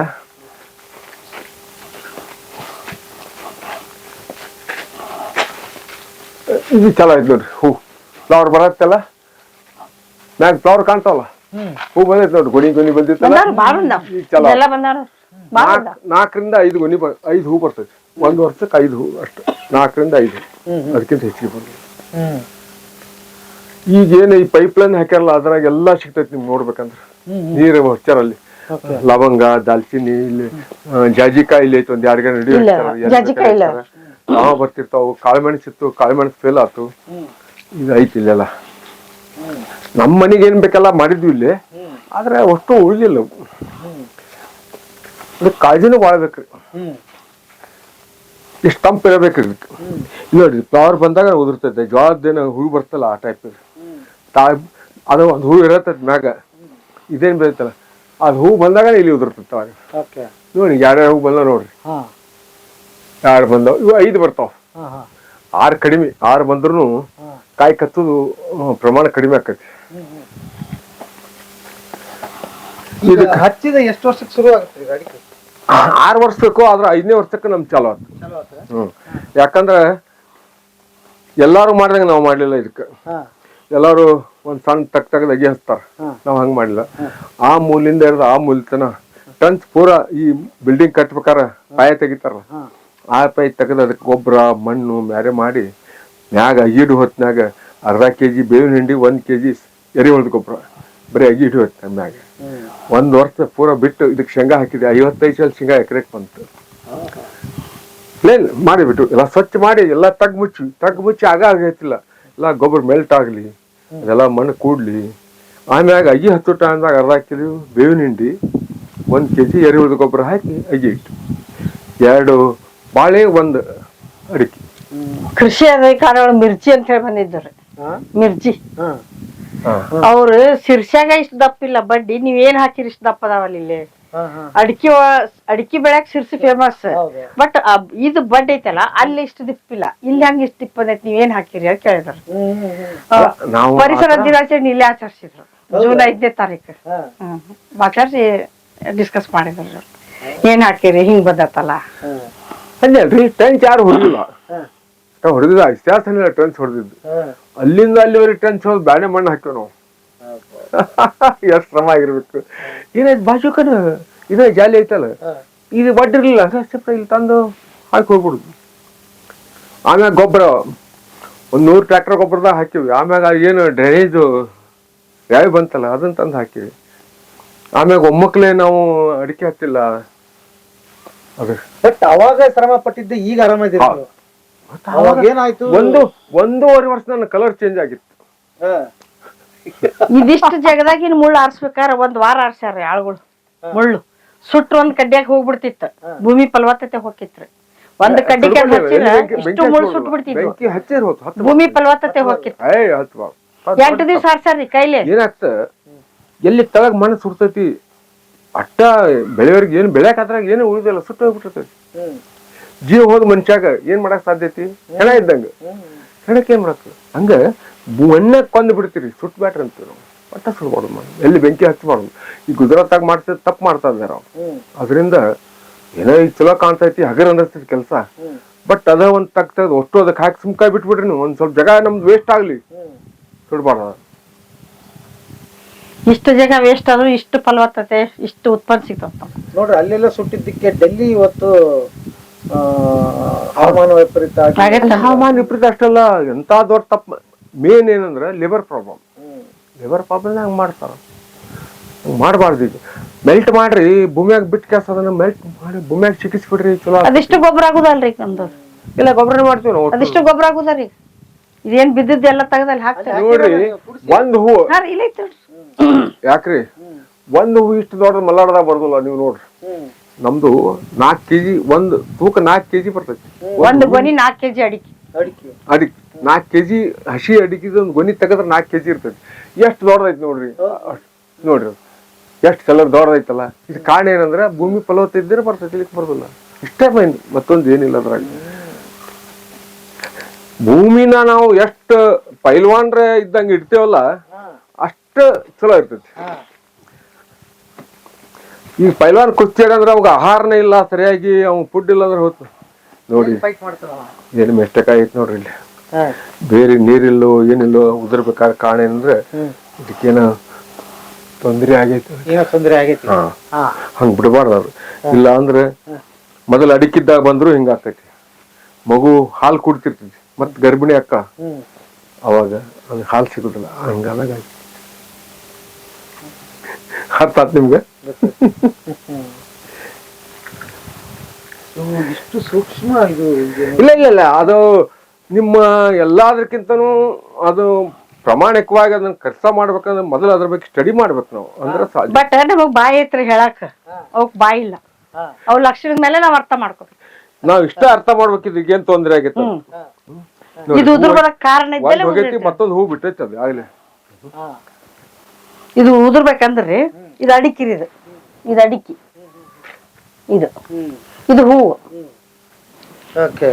Speaker 1: ಇದು ಚಲೋ ಆಯ್ತು ನೋಡ್ರಿ ಹೂ. ಫ್ಲವರ್ ಬರತ್ತಲ್ಲ? ಮ್ಯಾಗ ಫ್ಲವರ್ ಕಾಣ್ತಾವಲ್ಲ? ಹೂ ಬಂದೈತೆ ನೋಡ್ರಿ ಗುಣಿ ಗುಣಿ ಬಂದಿತ್ತಲ್ಲ? ಚಲೋ. ನಾಲ್ಕರಿಂದ ಐದು ಗುಣಿ ಬರ್ ಐದು ಹೂ ಬರ್ತೈತಿ. ಒಂದು ವರ್ಷಕ್ಕೆ ಐದು ಹೂ ಅಷ್ಟು. ನಾಲ್ಕರಿಂದ ಐದು. ಅದಕ್ಕಿಂತ ಹೆಚ್ಚಿಗೆ ಬಂದ
Speaker 2: ಈಗೇನು
Speaker 1: ಈಗ ಈ ಪೈಪ್ ಲೈನ್ ಹಾಕ್ಯಾರಲ್ಲ ಅದ್ರಾಗ ಎಲ್ಲಾ ಸಿಗ್ತೈತಿ ನಿಮ್ಗೆ ನೋಡ್ಬೇಕಂದ್ರ. ನೀರು ಹಚ್ಚಾರಲ್ಲಿ. ಲವಂಗ ದಾಲ್ಚಿನ್ನಿ ಇಲ್ಲಿ ಜಾಜಿಕಾಯಿ ಇಲ್ಲಿ ಐತೆ ಒಂದ್ ಎರಡು ಗಂಟೆ ನಡಿ
Speaker 4: ಇಲ್ಲ, ಜಾಜಿಕಾಯಿ ಇಲ್ಲ.
Speaker 1: ಮೆಣಸಿತ್ತು ಬರ್ತಿರ್ತಾವು. ಕಾಳುಮೆಣಸು ಇತ್ತು ಕಾಳುಮೆಣಸು ಫೇಲ್ ಆತು. ಇದು ಐತಿ ಇಲ್ಲೆಲ್ಲ.
Speaker 2: ನಮ್
Speaker 1: ನಮ್ಮ ಮನೆಗೆ ಏನ್ ಬೇಕೆಲ್ಲ ಮಾಡಿದ್ವಿ ಇಲ್ಲಿ. ಆದ್ರೆ ಅಷ್ಟು ಉಳಿದಿಲ್ಲ ಕಾಳಜಿನೂ ಭಾಳ ಬೇಕ್ರಿ. ಇಷ್ಟು ತಂಪ್ ಇರಬೇಕು ಇದಕ್ಕೆ. ನೋಡ್ರಿ ಫ್ಲವರ್ ಬಂದಾಗ ಉದುರ್ತೈತೆ. ಜ್ವಾಳದ್ದೇನ ಹೂ ಬರ್ತಲ್ಲ ಆ ಟೈಪ್ ತಾ ಅದು ಒಂದು ಹೂ ಇರತ್ತೈತೆ ಮ್ಯಾಗ. ಇದೇನ್ ಬೆಳಿತಲ್ಲ? ಅದು ಹೂ ಬಂದಾಗ ಇಲ್ಲಿ ಉದುರ್ತೈತೆ ಅವಾಗ.
Speaker 2: ಓಕೆ.
Speaker 1: ನೋಡಿ ಎರಡು ಹೂ ಬಂದ ನೋಡ್ರಿ.
Speaker 2: ಹಾ.
Speaker 1: ಎರಡು ಬಂದವ ಇವು ಐದು ಬರ್ತಾವ.
Speaker 2: ಹಾ ಹಾ.
Speaker 1: ಆರು ಕಡಿಮೆ ಆರು ಬಂದ್ರು ಕಾಯಿ ಕತ್ತದು ಪ್ರಮಾಣ ಕಡಿಮೆ ಆಕೈತಿ
Speaker 2: ಈಗ ಹಚ್ಚಿದ ಎಷ್ಟು ವರ್ಷಕ್ಕೆ ಶುರು ಆಗುತ್ತೆ ಈಗ ಅಡಿಕೆ
Speaker 1: ಆರು ವರ್ಷಕ್ಕೂ ಆದ್ರೆ ಐದನೇ ವರ್ಷಕ್ಕೆ ನಮ್ ಚಾಲು
Speaker 2: ಆಯ್ತು
Speaker 1: ಹ್ಮ್. ಯಾಕಂದ್ರೆ ಎಲ್ಲಾರು ಮಾಡಿದಂಗೆ ನಾವು ಮಾಡಲಿಲ್ಲ ಇದಕ್ಕೆ. ಎಲ್ಲಾರು ಒಂದ್ ಸಣ್ಣ ತಕ್ ಟಕ್ ಅಗಿ ಹಚ್ತಾರ. ನಾವ್ ಹಂಗ್ ಮಾಡಿಲ್ಲ. ಆ ಮೂಲಿಂದ ಹಿಡಿದು ಆ ಮೂಲ ತನ ಟನ್ಸ್ ಪೂರ ಈ ಬಿಲ್ಡಿಂಗ್ ಕಟ್ಬೇಕಾರ ಪಾಯ ತೆಗಿತಾರ ಆ ಪಾಯ ತೆಗೆದು ಅದಕ್ಕೆ ಗೊಬ್ಬರ ಮಣ್ಣು ಮ್ಯಾರೆ ಮಾಡಿ ಮ್ಯಾಗ ಅಗಿಡು ಹೊತ್ತಿನಾಗ ಅರ್ಧ ಕೆ ಜಿ ಬೇವಿನ ಹಿಂಡಿ ಒಂದ್ ಕೆ ಜಿ ಎರೆಹುಳದ ಗೊಬ್ಬರ. ಬರೀ ಅಗಿಡು ಹೊತ್ತ ಮ್ಯಾಗ.
Speaker 2: ಒಂದು
Speaker 1: ಒಂದ್ ವರ್ಷ ಪೂರ ಬಿಟ್ಟು ಇದಕ್ಕೆ ಶೇಂಗಾ ಹಾಕಿದೆ. ಐವತ್ತೈದು ಸಲ ಶೇಂಗಾ ಎಕರೆಗೆ ಬಂತು. ಪ್ಲೇನ್ ಮಾಡಿಬಿಟ್ಟು ಎಲ್ಲ ಸ್ವಚ್ಛ ಮಾಡಿ ಎಲ್ಲ ತಗ್ ಮುಚ್ಚಿ ತಗ್ ಮುಚ್ಚಿ ಆಗ ಆಗೈತಿಲ್ಲ ಎಲ್ಲ ಗೊಬ್ಬರ ಮೆಲ್ಟ್ ಆಗ್ಲಿ. ಅದೆಲ್ಲ ಮಣ್ಣು ಕೂಡ್ಲಿ. ಆಮ್ಯಾಗ ಅಗಿ ಹತ್ತು ಟೈಮ್ದಾಗ ಅರ್ಧ ಕಿಲೋ ಬೇವಿನ ಹಿಂಡಿ ಒಂದು ಕೆ ಜಿ ಎರೆಹುಳದ ಗೊಬ್ಬರ ಹಾಕಿ ಅಗಿ ಇಟ್ಟು. ಎರಡು ಬಾಳೆ ಒಂದು ಅಡಿಕೆ.
Speaker 4: ಕೃಷಿ ಅಧಿಕಾರಿಗಳು ಮಿರ್ಚಿ ಅಂತ ಹೇಳಿ
Speaker 2: ಬಂದಿದ್ದಾರೆ.
Speaker 4: ಮಿರ್ಚಿ.
Speaker 2: ಹಾ
Speaker 4: ಅವ್ರು ಸಿರ್ಸ್ಯಾಗ ಇಷ್ಟ ದಪ್ಪ ಇಲ್ಲ ಬಡ್ಡಿ ನೀವ್ ಏನ್ ಹಾಕಿರಿ ಇಷ್ಟ ದಪ್ಪ ಅದಾವಲ್ಲ ಇಲ್ಲಿ? ಅಡಿಕೆ ಅಡಿಕೆ ಬೆಳ್ಯಾಕ ಸಿರ್ಸಿ ಫೇಮಸ್ ಬಟ್ ಇದು ಬಡ್ಡಿ ಐತಲ್ಲ ಅಲ್ಲಿ ಇಷ್ಟು ದಿಪ್ಪಿಲ್ಲ ಇಲ್ಲಿ. ಹಂಗ ಇಷ್ಟ ದಿಪ್ಪ ಬಂದೈತಿ ನೀವ್ ಏನ್ ಹಾಕಿರಿ ಅಂತ ಕೇಳಿದ್ರು. ಪರಿಸರ ದಿನಾಚರಣೆ ಇಲ್ಲೇ ಆಚರಿಸಿದ್ರು. ಜೂನ್ ಐದನೇ ತಾರೀಕು. ಮಾತಾಡ್ಸಿ ಡಿಸ್ಕಸ್ ಮಾಡಿದ್ರು. ಏನ್ ಹಾಕಿರಿ ಹಿಂಗ್ ಬಂದತ್ತಲ್ಲ
Speaker 1: ಅಲ್ರಿ ಟೆನ್ಸ್ ಯಾರು ಹೊಡೆದಿಲ್ಲ. ಹೊಡೆದಿಲ್ಲ ಹೊಡೆದಿದ್ದು. ಅಲ್ಲಿಂದ ಅಲ್ಲಿವರೆಗೆ ಟೆನ್ಸ್ ಹೋಗಿ ಮಣ್ಣು ಹಾಕಿವ್ ನಾವು. ಎಷ್ಟು ಶ್ರಮ ಆಗಿರ್ಬೇಕು. ಏನಾಯ್ತು ಬಾಜುಕನ ಇದೇ ಜಾಲಿ ಐತಲ್ಲ? ಇದು ಬಡ್ಡಿರ್ಲಿಲ್ಲ ಅಷ್ಟೇ ಇಲ್ಲಿ ತಂದು ಹಾಕಿ ಹೋಗ್ಬಿಡುದು. ಆಮ್ಯಾಗ ಗೊಬ್ಬರ ಒಂದ್ ನೂರು ಟ್ರ್ಯಾಕ್ಟರ್ ಗೊಬ್ಬರದಾಗ ಹಾಕಿವಿ. ಆಮ್ಯಾಗ ಏನು ಡ್ರೈನೇಜ್ ಯಾವ ಬಂತಲ್ಲ ಅದನ್ನ ತಂದು ಹಾಕಿವಿ. ಆಮ್ಯಾಗ ಒಮ್ಮಕ್ಲೆ ನಾವು ಅಡಿಕೆ ಹತ್ತಿಲ್ಲ
Speaker 2: ಅವಾಗ ಶ್ರಮ ಪಟ್ಟಿದ್ದು ಈಗ ಆರಾಮ
Speaker 1: ಹಾ.
Speaker 2: ನೀವು. ಅವಾಗ ಏನಾಯ್ತು?
Speaker 1: ಒಂದು ಒಂದೂವರೆ ವರ್ಷ ನನ್ನ ಕಲರ್ ಚೇಂಜ್ ಆಗಿತ್ತು.
Speaker 2: ಇದಿಷ್ಟು
Speaker 4: ಇದಿಷ್ಟು ಜಗದಾಗಿನ ಮುಳ್ಳು ಆರ್ಸ್ಬೇಕಾರ ಒಂದ್ ವಾರ ಆರ್ಸ್ಯಾರ ಆಳುಗಳು. ಮುಳ್ಳು. ಸುಟ್ಟು ಒಂದ್ ಕಡ್ಡಿಯಾಗ ಹೋಗ್ಬಿಡ್ತಿತ್ತ. ಭೂಮಿ ಫಲವತ್ತತೆ ಹೋಗಿತ್ರಿ ಒಂದ್ ಕಡ್ಡಿ ಹಚ್ಚಿದ್ರ ಇಷ್ಟು ಮುಳ್ಳು. ಸುಟ್ಟು
Speaker 1: ಹೋತು
Speaker 4: ಭೂಮಿ ಫಲವತ್ತತೆ ಹೋಗಿತ್ತು ಎಂಟು ದಿವ್ಸ ಆರ್ಸ್ಯಾರ್ರಿ ಕೈಲಿ.
Speaker 1: ಏನಾಗ್ತ? ಎಲ್ಲಿ ತಳಗ್ ಮಣ್ಣು ಸುಡ್ತೈತಿ? ಅಟ್ಟ ಬೆಳೆಯೋರ್ಗೆ ಏನು ಬೆಳೆಯಕಾದ್ರಾಗ ಏನು ಉಳಿದಿಲ್ಲ ಸುಟ್ಟು ಹೋಗ್ಬಿಟ್ಟಿರ್ತೈತಿ. ಜೀವ ಹೋದ ಮನುಷ್ಯಾಗ ಏನ್ ಮಾಡಕ್ ಸಾಧ್ಯತಿ? ಹೆಣ ಇದ್ದಂಗ. ಹೆಣಕ್ಕೆ ಏನ್ ಮಾಡಕ್? ಹಂಗ ಮಣ್ಣ ಕೊಂದು ಬಿಡ್ತೀರಿ ಸುಟ್ ಬ್ಯಾಟ್ರಿ ಅಂತೀವಿ ನಾವು. ಒಟ್ಟ ಸುಡ್ಬಾರ್ದು ಮಾಡಿ. ಎಲ್ಲಿ ಬೆಂಕಿ ಹಚ್ಚಬಾರ್ದು ಈ ಗುಜರಾತಾಗ ಮಾಡ್ತಿದ್ ತಪ್ಪು ಮಾಡ್ತಾ ಇದ್ದಾರೆ ಅದರಿಂದ ಏನೋ ಈಗ ಚಲೋ ಕಾಣ್ತೈತಿ ಹಗರ್ ಅನ್ನಿಸ್ತೈತಿ ಕೆಲಸ. ಬಟ್ ಅದ ಒಂದ್ ತಗ್ತದ ಅಷ್ಟು ಅದಕ್ಕೆ ಹಾಕಿ ಸುಮ್ಕಾಯಿ ಬಿಟ್ಬಿಡ್ರಿ ನೀವು. ಒಂದ್ ಸ್ವಲ್ಪ ಜಾಗ ನಮ್ದು ವೇಸ್ಟ್ ಆಗ್ಲಿ. ಸುಡ್ಬಾರ್ದ
Speaker 4: ಇಷ್ಟು ಜಾಗ ವೇಸ್ಟ್ ಆದ್ರೂ ಇಷ್ಟು ಫಲವತ್ತತೆ ಇಷ್ಟು ಉತ್ಪನ್ನ ಸಿಗ್ತಾವ.
Speaker 2: ನೋಡ್ರಿ ಅಲ್ಲೆಲ್ಲ ಸುಟ್ಟಿದ್ದಕ್ಕೆ ಡೆಲ್ಲಿ ಇವತ್ತು ಹವಾಮಾನ ವಿಪರೀತ.
Speaker 1: ಹವಾಮಾನ ವಿಪರೀತ ಅಷ್ಟಲ್ಲ ಎಂತ ದೊಡ್ಡ ತಪ್ಪು ಮೇನ್ ಏನಂದ್ರೆ ಲಿವರ್ ಪ್ರಾಬ್ಲಮ್. ಲಿವರ್ ಪ್ರಾಬ್ಲಮ್ ಹಂಗೆ ಮಾಡ್ತಾರ. ಹಂಗೆ ಮಾಡಬಾರ್ದು ಈಗ. ಮೆಲ್ಟ್ ಮಾಡ್ರಿ ಭೂಮಿಯಾಗ ಬಿಟ್ಟು ಕೆಲಸ ಅದನ್ನ ಮೆಲ್ಟ್ ಮಾಡಿ ಭೂಮಿಯಾಗ ಚಿಕಿತ್ಸಿಬಿಡ್ರಿ ಚಲೋ
Speaker 4: ಅದಿಷ್ಟ ಗೊಬ್ಬರ ಆಗುದಲ್ರಿ ನಮ್ದು?
Speaker 1: ಇಲ್ಲ ಗೊಬ್ಬರ ಮಾಡ್ತೀವಿ ನಾವು ಒಟ್ಟು.
Speaker 4: ಅದಿಷ್ಟು ಗೊಬ್ಬರ ಆಗುದಲ್ರಿ ಇದೇನ್ ಬಿದ್ದಿದ್ದೆಲ್ಲ ಎಲ್ಲ ತೆಗ್ದಲ್ಲಿ ಹಾಕ್ತಾರೆ?
Speaker 1: ನೋಡ್ರಿ ಒಂದ್ ಹೂವು.
Speaker 4: ಹಾ ಇಲ್ಲ.
Speaker 1: ಯಾಕ್ರಿ? ಒಂದು ಹೂ ಇಷ್ಟು ದೊಡ್ಡ ಮಲ್ಲಾಡದಾಗ ಬರ್ದಲ್ಲ ನೀವು ನೋಡ್ರಿ. ನಮ್ದು ನಾಲ್ಕು ಕೆಜಿ ಒಂದು ತೂಕ ನಾಲ್ಕು ಕೆಜಿ ಬರ್ತೈತಿ.
Speaker 4: ಒಂದ್ ಗೊನಿ ನಾಲ್ಕು ಕೆಜಿ ಅಡಿಕೆ.
Speaker 2: ಅಡಿಕೆ.
Speaker 1: ಅಡಿಕೆ ನಾಲ್ಕು ಕೆಜಿ ಹಸಿ ಅಡಿಕೆ ಒಂದು ಗೊನಿ ತೆಗೆದ್ರೆ ನಾಲ್ಕು ಕೆಜಿ ಇರ್ತೈತಿ. ಎಷ್ಟು ದೊಡ್ಡದೈತಿ ನೋಡ್ರಿ? ಅಷ್ಟ್ ನೋಡ್ರಿ. ಎಷ್ಟು ಕಲರ್ ದೊಡ್ಡದೈತಲ್ಲ? ಇದು ಕಾರಣ ಏನಂದ್ರೆ ಭೂಮಿ ಫಲವತ್ತ ಇದ್ದರೆ ಬರ್ತೈತಿ ಇಲ್ಲಿ ಬರೋದಿಲ್ಲ. ಇಷ್ಟೇ ಮೈನ್ ಮತ್ತೊಂದು ಏನಿಲ್ಲ ಅದ್ರಾಗ. ಭೂಮಿನ ನಾವು ಎಷ್ಟು ಪೈಲ್ವಾನ್ರ ಇದ್ದಂಗೆ ಇಡ್ತೇವಲ್ಲ ಅಷ್ಟು ಚಲೋ ಇರ್ತೈತಿ. ಈಗ ಪೈಲ್ವಾನ್ ಕುಸ್ತಿ ಅವಾಗ ಆಹಾರನೇ ಇಲ್ಲ ಸರಿಯಾಗಿ ಅವ್ನು ಫುಡ್ ಇಲ್ಲ ಅಂದ್ರೆ ಹೋತು. ನೋಡಿ ಏನು ಮಿಸ್ಟೇಕ್ ಆಗೈತೆ ನೋಡ್ರಿ ಇಲ್ಲಿ. ಬೇರೆ ನೀರಿಲ್ಲೋ ಏನಿಲ್ಲೋ ಉದುರ್ಬೇಕಾದ ಕಾರಣ ಏನಂದ್ರೆ. ಇದಕ್ಕೇನ ತೊಂದರೆ ಆಗೈತೆ.
Speaker 2: ಏನೋ ತೊಂದರೆ ಆಗೈತಿ.
Speaker 1: ಹಂಗ್ ಬಿಡಬಾರ್ದು ಅವ್ರು ಇಲ್ಲ ಅಂದ್ರೆ ಮೊದಲು ಅಡಿಕಿದ್ದಾಗ ಬಂದ್ರು ಹಿಂಗ ಆಕೈತಿ ಮಗು ಹಾಲು ಕುಡ್ತಿರ್ತೈತಿ ಮತ್ ಗರ್ಭಿಣಿ ಅಕ್ಕ. ಅವಾಗ ಅದು ಹಾಲು ಸಿಗುದಿಲ್ಲ ಹಂಗಾದಾಗ ಆಯ್ತು. ಅರ್ಥ ಆತ್ ನಿಮ್ಗೆ?
Speaker 2: ಇಷ್ಟು ಸೂಕ್ಷ್ಮ ಇದು
Speaker 1: ಇಲ್ಲ ಇಲ್ಲ ಇಲ್ಲ. ಅದು ನಿಮ್ಮ ಎಲ್ಲದಕ್ಕಿಂತನೂ ಅದು ಪ್ರಾಮಾಣಿಕವಾಗಿ ಅದನ್ನ ಕೆಲಸ ಮಾಡ್ಬೇಕಂದ್ರೆ ಮೊದಲು ಅದ್ರ ಬಗ್ಗೆ ಸ್ಟಡಿ ಮಾಡ್ಬೇಕು ನಾವು. ಅಂದ್ರೆ ಸಾಧ್ಯ.
Speaker 4: ಬಟ್ ನಮಗ್ ಬಾಯಿ ಐತ್ರಿ ಹೇಳಾಕ. ಅವಕ್ ಬಾಯಿ ಇಲ್ಲ. ಅವ್ ಲಕ್ಷಣದ ಮೇಲೆ ನಾವ್ ಅರ್ಥ ಮಾಡ್ಕೋಬೇಕು.
Speaker 1: ನಾವ್ ಇಷ್ಟ ಅರ್ಥ ಮಾಡ್ಬೇಕಿದ್ ಈಗ ಏನ್ ತೊಂದ್ರೆ ಆಗಿತ್ತು?
Speaker 4: ಇದು ಉದುರ್ ಬರಕ್ ಕಾರಣ ಇದ್ದಲ್ಲೇ
Speaker 1: ಹೋಗೈತಿ ಮತ್ತೊಂದು ಹೂ ಬಿಟ್ಟೈತಿ ಅದು ಆಗ್ಲಿ.
Speaker 4: ಇದು ಉದುರ್ಬೇಕಂದ್ರಿ ಇದು ಅಡಿಕಿರಿ ಇದು. ಇದು ಅಡಿಕಿ. ಇದು.
Speaker 2: ಹ್ಮ್.
Speaker 4: ಇದು ಹೂವು.
Speaker 2: ಓಕೆ.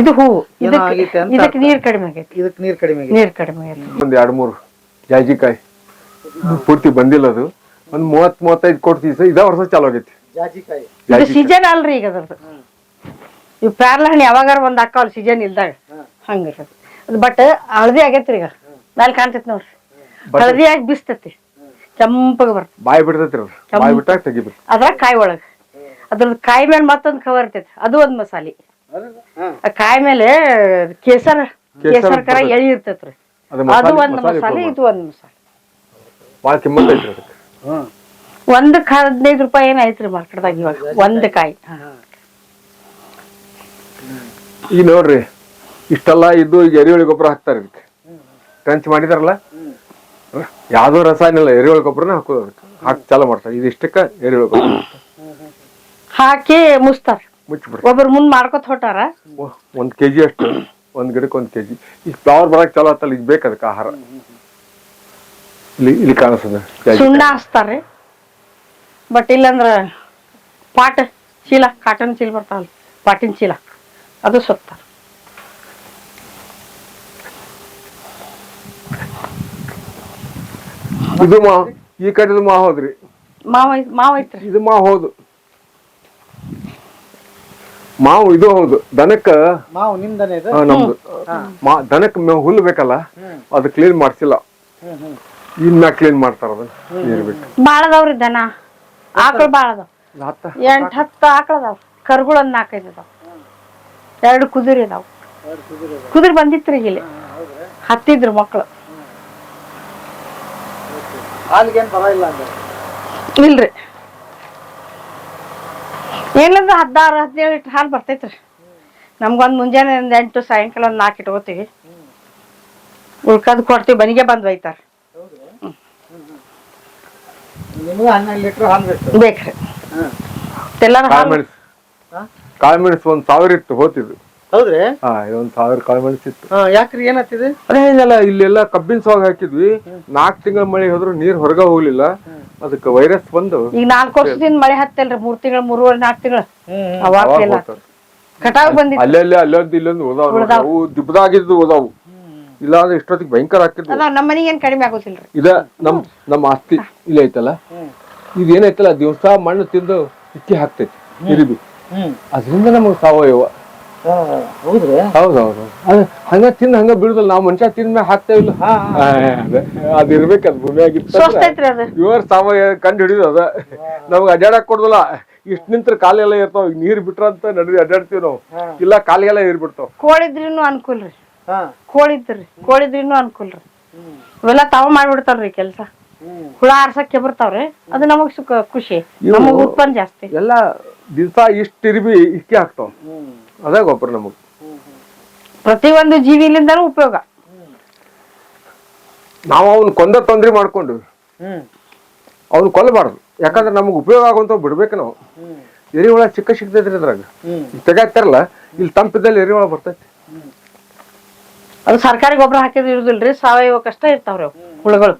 Speaker 4: ಇದು ಹೂವು. ಇದಕ್ಕೆ ಇದಕ್ಕೆ ನೀರ್ ಕಡಿಮೆ ಆಗೈತಿ.
Speaker 2: ನೀರ್ ಕಡಿಮೆ.
Speaker 4: ನೀರ್ ಕಡಿಮೆ ಆಗೈತಿ.
Speaker 1: ಒಂದ್ ಎರಡ್ ಮೂರು ಜಾಜಿಕಾಯಿ. ಪೂರ್ತಿ ಬಂದಿಲ್ಲ ಅದು. ಒಂದ್ ಮೂವತ್ ಮೂವತ್ತೈದು ಕೊಡ್ತೀವಿ ಸರ್ ಇದ ವರ್ಷ ಚಾಲು ಆಗೈತಿ.
Speaker 2: ಜಾಜಿಕಾಯಿ.
Speaker 4: ಇದು ಸೀಸನ್ ಅಲ್ರಿ ಈಗ ಅದ್ರದ್ದು. ಇವ್ ಪ್ಯಾರ್ಲ ಹಣ್ಣು ಯಾವಾಗಾರ ಒಂದ್ ಹಾಕಾವಲ್ ಸೀಸನ್ ಇಲ್ದಾಗ ಹಂಗಿರ್ತದೆ ಅದು ಬಟ್ ಹಳದಿ ಆಗೈತ್ರಿ ಈಗ. ಮ್ಯಾಲ್ ಕಾಣ್ತೈತಿ ನೋಡ್ರಿ. ಹಳದಿ ಆಗಿ ಬಿಸ್ತತಿ. ಕೆಂಪಗ ಬರ್ತೈತಿ.
Speaker 1: ಬಾಯಿ ಬಿಡ್ತೈತಿ ಅದು ಬಾಯಿ ಬಿಟ್ಟಾಗ ತೆಗಿಬೇಕು.
Speaker 4: ಅದ್ರಾಗ ಕಾಯಿ ಒಳಗ. ಅದ್ರದ್ದು ಕಾಯಿ ಮೇಲೆ ಮತ್ತೊಂದು ಕವರ್ ಇರ್ತೈತಿ. ಅದು ಒಂದ್ ಮಸಾಲೆ. ಆ ಕಾಯಿ ಮೇಲೆ ಕೇಸರ
Speaker 1: ಕೇಸರ್
Speaker 4: ಕರ. ಎಳಿ ಇರ್ತೈತ್ರಿ.
Speaker 1: ಅದು
Speaker 4: ಒಂದ್
Speaker 1: ಮಸಾಲೆ
Speaker 4: ಇದು ಒಂದ್ ಮಸಾಲೆ.
Speaker 1: ಭಾಳ ಕಿಮ್ಮತ್ ಐತ್ರಿ ಅದಕ್ಕೆ.
Speaker 2: ಹ್ಮ್.
Speaker 4: ಒಂದಕ್ಕೆ ಹದಿನೈದು ರೂಪಾಯಿ ಏನ್ ಐತ್ರಿ ಮಾರ್ಕೆಟ್ದಾಗ ಇವಾಗ? ಒಂದ್ ಕಾಯಿ. ಈ
Speaker 1: ಈಗ ನೋಡ್ರಿ ಇಷ್ಟೆಲ್ಲ ಇದ್ದು ಈಗ ಎರೆಹುಳಿ ಗೊಬ್ಬರ ಹಾಕ್ತಾರೆ ಇದಕ್ಕೆ. ಟ್ರಂಚ್ ಮಾಡಿದಾರಲ್ಲ? ಯಾವ್ದೋ ರಸಾಯನ ಇಲ್ಲ ಎರೆಹುಳಿ ಗೊಬ್ಬರನ ಹಾಕೋದು ಅದಕ್ಕೆ. ಹಾಕಿ ಚಾಲು ಮಾಡ್ತಾರೆ. ಇದಿಷ್ಟಕ್ಕ ಎರೆಹುಳಿ ಗೊಬ್ಬರ
Speaker 4: ಹಾಕಿ ಮುಸ್ತಾರ.
Speaker 1: ಮುಚ್ಚಿಬಿಡ್ತಾರೆ
Speaker 4: ಒಬ್ರು ಮುಂದ್ ಮಾಡ್ಕೊತ ಹೊಟ್ಟಾರ
Speaker 1: ಒಂದ್ ಕೆಜಿ ಅಷ್ಟು. ಒಂದ್ ಗಿಡಕ್ಕೆ ಒಂದ್ ಕೆಜಿ. ಈಗ ಫ್ಲವರ್ ಬರಕ್ ಚಲೋ ಆತಲ್ಲ ಈಗ ಬೇಕು ಅದಕ್ಕೆ ಆಹಾರ. ಇಲ್ಲಿ ಇಲ್ಲಿ ಕಾಣಿಸ್ತದೆ.
Speaker 4: ಸುಣ್ಣ ಹಚ್ತಾರ್ರಿ ಬಟ್ ಇಲ್ಲಂದ್ರ ಪಾಟ ಚೀಲ ಕಾಟನ್ ಚೀಲ ಬರ್ತಾವಲ್ಲ ಪಾಟಿನ ಚೀಲ ಅದು ಸುತ್ತಾರ.
Speaker 1: ಇದು ಮಾ ಈ ಕಡೆ ಮಾ ಹೋದ್ರಿ.
Speaker 4: ಮಾವ ಮಾವ ಐತ್ರಿ.
Speaker 1: ಇದು ಮಾ ಹೋದು. ಮಾವು ಇದು ಹೌದು. ದನಕ್ಕ
Speaker 2: ಮಾವು ನಿಮ್ದು ಇದು?
Speaker 1: ಆ, ನಮ್ದು. ಮಾ ದನಕ್ಕೆ ಮೇವ್ ಹುಲ್ಲು ಬೇಕಲ್ಲ? ಅದು ಕ್ಲೀನ್ ಮಾಡ್ಸಿಲ್ಲ. ಇನ್ನ ಕ್ಲೀನ್ ಮಾಡ್ತಾರ ಅದನ್ನ. ನೀರ್ ಬಿಟ್ಟು
Speaker 4: ಬಾಳದವ್ರಿ ದನ. ಆಕಳು ಬಾಳದವ್ ಅದಾವ
Speaker 1: ಹತ್ತ.
Speaker 4: ಎಂಟ್ ಹತ್ತು ಆಕಳ ಅದಾವ. ಕರ್ಗಳು ಒಂದ್ ನಾಲ್ಕೈದು ಅದಾವ. ಎರಡು ಕುದುರೆ ಅದಾವ. ಕುದುರೆ ಬಂದಿತ್ರಿ ಇಲ್ಲಿ. ಹತ್ತಿದ್ರು ಮಕ್ಳು.
Speaker 2: ಹಾಲಿಗೇನ್ ಪರವಾಗಿಲ್ಲ ಅಂದ್ರೆ?
Speaker 4: ಇಲ್ರಿ. ಏನಿಲ್ಲ ಹದಿನಾರು ಹದಿನೇಳು ಲೀಟ್ರ್ ಹಾಲು ಬರ್ತೈತ್ರಿ. ನಮ್ಗೊಂದು ಮುಂಜಾನೆ ಒಂದು ಎಂಟು ಸಾಯಂಕಾಲ ಒಂದು ನಾಲ್ಕು ಇಟ್ಕೋತೀವಿ. ಉಳ್ಕದ್ ಕೊಡ್ತೀವಿ ಮನೆಗೆ ಬಂದು ಒಯ್ತಾರೆ.
Speaker 2: ನಿಮ್ಗೆ ಹನ್ನೆರಡು ಲೀಟರ್ ಹಾಲು ಬೇಕು.
Speaker 4: ಬೇಕ್ರಿ. ಎಲ್ಲಾರು
Speaker 1: ಕಾಳು
Speaker 4: ಹಾಲು
Speaker 1: ಮೆಣಸು ಒಂದು ಸಾವಿರ ಇತ್ತು ಹೋತಿದ್ದು
Speaker 2: ಹೌದ್ರಿ?
Speaker 1: ಹಾ ಇದೊಂದ್ ಸಾವಿರ ಕಾಳು ಮೆಣಸು ಇತ್ತು
Speaker 2: ಹಾ ಯಾಕ್ರಿ ಏನಾಗ್ತಿದೆ
Speaker 1: ಅದೇ ಏನಿಲ್ಲ ಇಲ್ಲೆಲ್ಲ ಕಬ್ಬಿನ ಸೋಗ ಹಾಕಿದ್ವಿ. ನಾಲ್ಕು ತಿಂಗಳ ಮಳೆ ಹೋದ್ರು ನೀರ್ ಹೊರಗ ಹೋಗ್ಲಿಲ್ಲ. ಅದಕ್ಕೆ ವೈರಸ್ ಬಂದು.
Speaker 4: ಈಗ ನಾಲ್ಕು ವರ್ಷದಿಂದ ಮಳೆ ಹತ್ತಲ್ರಿ ಮೂರ್ ತಿಂಗಳ ಮೂರುವರೆ ನಾಲ್ಕು ತಿಂಗಳ. ಅವಾಗ ಎಲ್ಲ. ಕಟಾವ್ ಬಂದಿತ್ತು.
Speaker 1: ಅಲ್ಲೆಲ್ಲ ಅಲ್ಲೊಂದು ಇಲ್ಲೊಂದು ಉಳ್ದಾವ್ ನೋಡ್ರಿ. ಅವು ದಿಬ್ಬದಾಗಿದ್ದು ಉಳ್ದಾವು. ಇಲ್ಲ ಅಂದ್ರೆ ಇಷ್ಟೊತ್ತಿಗೆ ಭಯಂಕರ ಹಾಕಿದ್ವು
Speaker 4: ಅದ ನಮ್ಮ ಮನೆಗೆ ಏನ್ ಕಡಿಮೆ ಆಗೋದಿಲ್ರಿ?
Speaker 1: ಇದ ನಮ್ ನಮ್ಮ ಆಸ್ತಿ ಇಲ್ಲ ಐತಲ್ಲ? ಇದು ಏನೈತಲ್ಲ ದಿವಸ ಮಣ್ಣು ತಿಂದು ಇಕ್ಕಿ ಹಾಕ್ತೈತಿ ಇರಿಬಿ. ಅದರಿಂದ ನಮಗ್ ಸಾವಯವ.
Speaker 2: ಹೌದ್ರಿ?
Speaker 1: ಹೌದೌದು. ಅದ ಹಂಗ ತಿಂದ ಹಂಗ ಬಿಡುದಿಲ್ಲ ನಾವು ಮನುಷ್ಯ ತಿಂದ ಹಾಕ್ತೇವಿ ಇಲ್ಲ
Speaker 2: ಹಾ,
Speaker 1: ಆ, ಅದೇ. ಇರ್ಬೇಕು ಅದ್. ಭೂಮಿಯಾಗಿತ್ತ ಇವ್ರ ಸಾವಯವ ಕಂಡು ಹಿಡಿದು ಅದ. ನಮ್ಗೆ ಅಡ್ಡಾಡಕ್ ಕೊಡುದಿಲ್ಲ. ಇಷ್ಟ ನಿಂತ್ರ ಕಾಲೆಲ್ಲ ಇರ್ತಾವ. ಈಗ ನೀರ್ ಬಿಟ್ರಂತ ನಡ್ರಿ ಅಡ್ಡಾಡ್ತೀವಿ ನಾವು. ಇಲ್ಲ ಕಾಲಿಗೆಲ್ಲ ನೀರ್ ಬಿಡ್ತಾವ
Speaker 4: ಕೋಳಿದ್ರಿನು ಅನುಕೂಲ ರೀ
Speaker 2: ಹಾ.
Speaker 4: ಕೋಳಿದ್ರಿ ಕೋಳಿದ್ರಿನು ಅನುಕೂಲ ರೀ ಇವೆಲ್ಲ ತಾವ ಮಾಡ್ಬಿಡ್ತಾವ್ರಿ ಕೆಲ್ಸ. ಹುಳ ಆರ್ಸಕ್ಕೆ ಬರ್ತಾವ್ರಿ. ಅದು ನಮಗ್ ಸುಖ ಖುಷಿ. ನಮಗ್ ಉತ್ಪನ್ನ ಜಾಸ್ತಿ.
Speaker 1: ಎಲ್ಲ ದಿವಸ ಇಷ್ಟ ಇರ್ಬಿ ಇಕ್ಕಿ ಹಾಕ್ತಾವ. ಅದೇ ಗೊಬ್ಬರ ನಮಗ್.
Speaker 4: ಪ್ರತಿಯೊಂದು ಜೀವಿಲಿಂದನೂ ಉಪಯೋಗ.
Speaker 1: ನಾವು ಅವ್ನ ಕೊಂದ ತೊಂದ್ರೆ ಮಾಡ್ಕೊಂಡು
Speaker 2: ಹ್ಮ್.
Speaker 1: ಅವ್ನ ಕೊಲ್ಲಬಾರ್ದು. ಯಾಕಂದ್ರೆ ನಮ್ಗೆ ಉಪಯೋಗ ಆಗುವಂತ ಬಿಡ್ಬೇಕು ನಾವು. ಎರಿಹುಳ ಚಿಕ್ಕ ಸಿಗ್ತೈತ್ರಿ ಇದ್ರಾಗ. ಈಗ ತೆಗಾಕ್ತಾರಲ್ಲ ಇಲ್ಲಿ ತಂಪಿದ್ದಲ್ಲಿ ಎರಿಹುಳ ಬರ್ತೈತಿ.
Speaker 4: ಅದು ಸರ್ಕಾರಿ ಗೊಬ್ಬರ ಹಾಕಿದ್ ಇರುದಿಲ್ರಿ ಸಾವಯವ ಕಷ್ಟ ಇರ್ತಾವ್ರಿ ಅವು ಹುಳುಗಳು.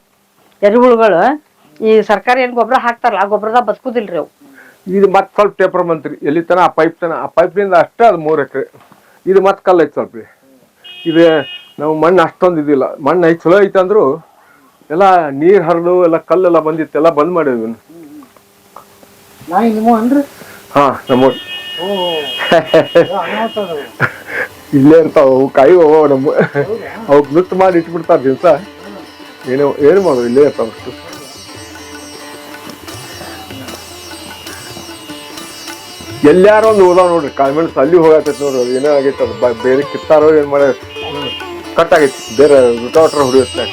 Speaker 4: ಎರೆಹುಳುಗಳು ಈ ಸರ್ಕಾರಿ ಏನ್ ಗೊಬ್ಬರ ಹಾಕ್ತಾರಲ್ಲ ಆ ಗೊಬ್ಬರದಾಗ ಬದುಕುದಿಲ್ರಿ ಅವು.
Speaker 1: ಇದು ಮತ್ತೆ ಸ್ವಲ್ಪ ಟೇಪರ್ ಬಂತ್ರಿ. ಎಲ್ಲಿ ತನ ಆ ಪೈಪ್ ತನ ಆ ಪೈಪ್ನಿಂದ ಅಷ್ಟೇ ಅದು ಮೂರು ಎಕರೆ. ಇದು ಮತ್ತೆ ಕಲ್ಲು ಐತೆ ಸ್ವಲ್ಪ ರೀ. ಇದು ನಾವು ಮಣ್ಣು ಅಷ್ಟೊಂದು ಇದಿಲ್ಲ. ಮಣ್ಣು ಐತೆ ಚಲೋ ಐತೆ ಅಂದ್ರು ಎಲ್ಲ ನೀರು ಹರಿದು ಎಲ್ಲ ಕಲ್ಲೆಲ್ಲ ಬಂದಿತ್ತು. ಎಲ್ಲ ಬಂದ್ ಮಾಡಿದ್ವಿ ಹಾಂ ನಿಮ್ಮ. ಇಲ್ಲೇ ಇರ್ತಾವ ಅವು ಕಾಯಿ ಹೋಗವ ನಮ್ಮ ಅವು ನುಟ್ಟು ಮಾಡಿ ಇಟ್ಬಿಡ್ತಾರ ದಿವಸ. ಏನು ಏನು ಮಾಡೋ ಇಲ್ಲೇ ಇರ್ತಾವ ಅಷ್ಟು. ಎಲ್ಲಾರು ಒಂದು ಓದಾವ ನೋಡ್ರಿ ಕಾಮೆಂಟ್ಸ್ ಅಲ್ಲಿ ಹೋಗತೈತಿ ನೋಡ್ರಿ ಏನೋ ಆಗೈತೆ ಅದು ಬೇರೆ ಕಿತ್ತಾರೋ ಏನು ಮಾಡ್ಯಾರ. ಕಟ್ ಆಗೈತಿ, ಬೇರೆ ರುಟಾವಟ್ರ ಹೊಡಿಯುತ್ತೆ.